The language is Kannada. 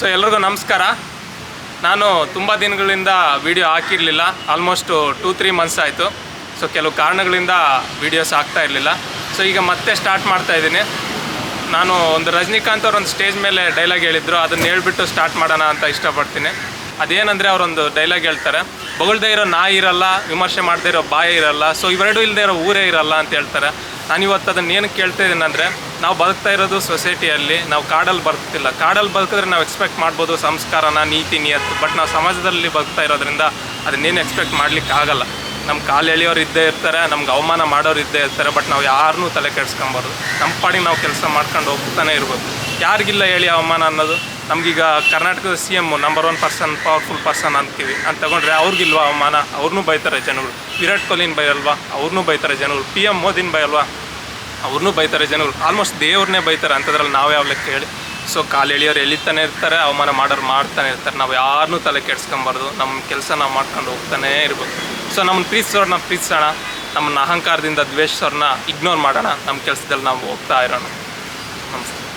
ಸೊ ಎಲ್ರಿಗೂ ನಮಸ್ಕಾರ. ನಾನು ತುಂಬ ದಿನಗಳಿಂದ ವಿಡಿಯೋ ಹಾಕಿರಲಿಲ್ಲ. ಆಲ್ಮೋಸ್ಟು ಟೂ ತ್ರೀ ಮಂತ್ಸ್ ಆಯಿತು. ಸೊ ಕೆಲವು ಕಾರಣಗಳಿಂದ ವೀಡಿಯೋಸ್ ಆಗ್ತಾ ಇರಲಿಲ್ಲ. ಸೊ ಈಗ ಮತ್ತೆ ಸ್ಟಾರ್ಟ್ ಮಾಡ್ತಾ ಇದ್ದೀನಿ. ನಾನು ಒಂದು ರಜನಿಕಾಂತ್ ಅವ್ರು ಒಂದು ಸ್ಟೇಜ್ ಮೇಲೆ ಡೈಲಾಗ್ ಹೇಳಿದ್ರು. ಅದನ್ನು ಹೇಳ್ಬಿಟ್ಟು ಸ್ಟಾರ್ಟ್ ಮಾಡೋಣ ಅಂತ ಇಷ್ಟಪಡ್ತೀನಿ. ಅದೇನಂದರೆ ಅವರೊಂದು ಡೈಲಾಗ್ ಹೇಳ್ತಾರೆ. ಬೊಗಳ್ದೇ ಇರೋ ನಾಯಿ ಇರಲ್ಲ, ವಿಮರ್ಶೆ ಮಾಡದೇ ಇರೋ ಬಾಯಿ ಇರಲ್ಲ ಸೊ ಇವೆರಡೂ ಇಲ್ಲದೆ ಇರೋ ಊರೇ ಇರಲ್ಲ ಅಂತ ಹೇಳ್ತಾರೆ. ನಾನು ಇವತ್ತು ಅದನ್ನು ಏನು ಕೇಳ್ತಾ ಇದ್ದೀನಿ ನಾವು ಬದುಕ್ತಾ ಇರೋದು ಸೊಸೈಟಿಯಲ್ಲಿ, ನಾವು ಕಾಡಲ್ಲಿ ಬದುಕ್ತಿಲ್ಲ. ಕಾಡಲ್ಲಿ ಬದುಕಿದ್ರೆ ನಾವು ಎಕ್ಸ್ಪೆಕ್ಟ್ ಮಾಡ್ಬೋದು ಸಂಸ್ಕಾರನ, ನೀತಿ ನಿಯತ್ತು ಬಟ್ ನಾವು ಸಮಾಜದಲ್ಲಿ ಬದುಕ್ತಾ ಇರೋದ್ರಿಂದ ಅದನ್ನೇನು ಎಕ್ಸ್ಪೆಕ್ಟ್ ಮಾಡಲಿಕ್ಕೆ ಆಗಲ್ಲ. ನಮ್ಮ ಕಾಲು ಎಳೆಯೋರು ಇದ್ದೇ ಇರ್ತಾರೆ, ನಮ್ಗೆ ಅವಮಾನ ಮಾಡೋರು ಇದ್ದೇ ಇರ್ತಾರೆ ಬಟ್ ನಾವು ಯಾರನ್ನೂ ತಲೆ ಕೆಡ್ಸ್ಕೊಬಾರ್ದು. ನಮ್ಮ ಪಾಡಿಗೆ ನಾವು ಕೆಲಸ ಮಾಡ್ಕೊಂಡು ಹೋಗ್ತಾನೆ ಇರ್ಬೋದು. ಯಾರಿಗಿಲ್ಲ ಹೇಳಿ ಅವಮಾನ ಅನ್ನೋದು? ನಮಗೀಗ ಕರ್ನಾಟಕದ C M number one person powerful person ಅಂತೀವಿ. ಅಂತ ತಗೊಂಡ್ರೆ ಅವ್ರಿಗಿಲ್ವಾ ಅವಮಾನ? ಅವ್ರನ್ನೂ ಬೈತಾರೆ ಜನಗಳು ವಿರಾಟ್ ಕೊಹ್ಲಿನ ಬೈಯಲ್ವಾ ಅವ್ರನ್ನೂ ಬೈತಾರೆ ಜನಗಳು ಪಿ ಎಂ ಮೋದಿನ ಬೈಯಲ್ವಾ ಅವ್ರನ್ನೂ ಬೈತಾರೆ ಜನಗಳು ಆಲ್ಮೋಸ್ಟ್ ದೇವ್ರನ್ನೇ ಬೈತಾರೆ. ಅಂಥದ್ರಲ್ಲಿ ನಾವು ಯಾವ ಲೆಕ್ಕ ಹೇಳಿ ಸೊ ಕಾಲು ಎಳಿಯೋರು ಎಳಿತಾನೆ ಇರ್ತಾರೆ, ಅವಮಾನ ಮಾಡೋರು ಮಾಡ್ತಾನೆ ಇರ್ತಾರೆ. ನಾವು ಯಾರನ್ನೂ ತಲೆ ಕೆಡ್ಸ್ಕೊಬಾರ್ದು. ನಮ್ಮ ಕೆಲಸ ನಾವು ಮಾಡ್ಕೊಂಡು ಹೋಗ್ತಾನೇ ಇರ್ಬೋದು ಸೊ ನಮ್ಮನ್ನು ಪ್ರೀತಿಸೋರನ್ನ ಪ್ರೀತಿಸೋಣ. ನಮ್ಮನ್ನು ಅಹಂಕಾರದಿಂದ ದ್ವೇಷವ್ರನ್ನ ಇಗ್ನೋರ್ ಮಾಡೋಣ. ನಮ್ಮ ಕೆಲಸದಲ್ಲಿ ನಾವು ಹೋಗ್ತಾ ಇರೋಣ. ನಮಸ್ತೆ.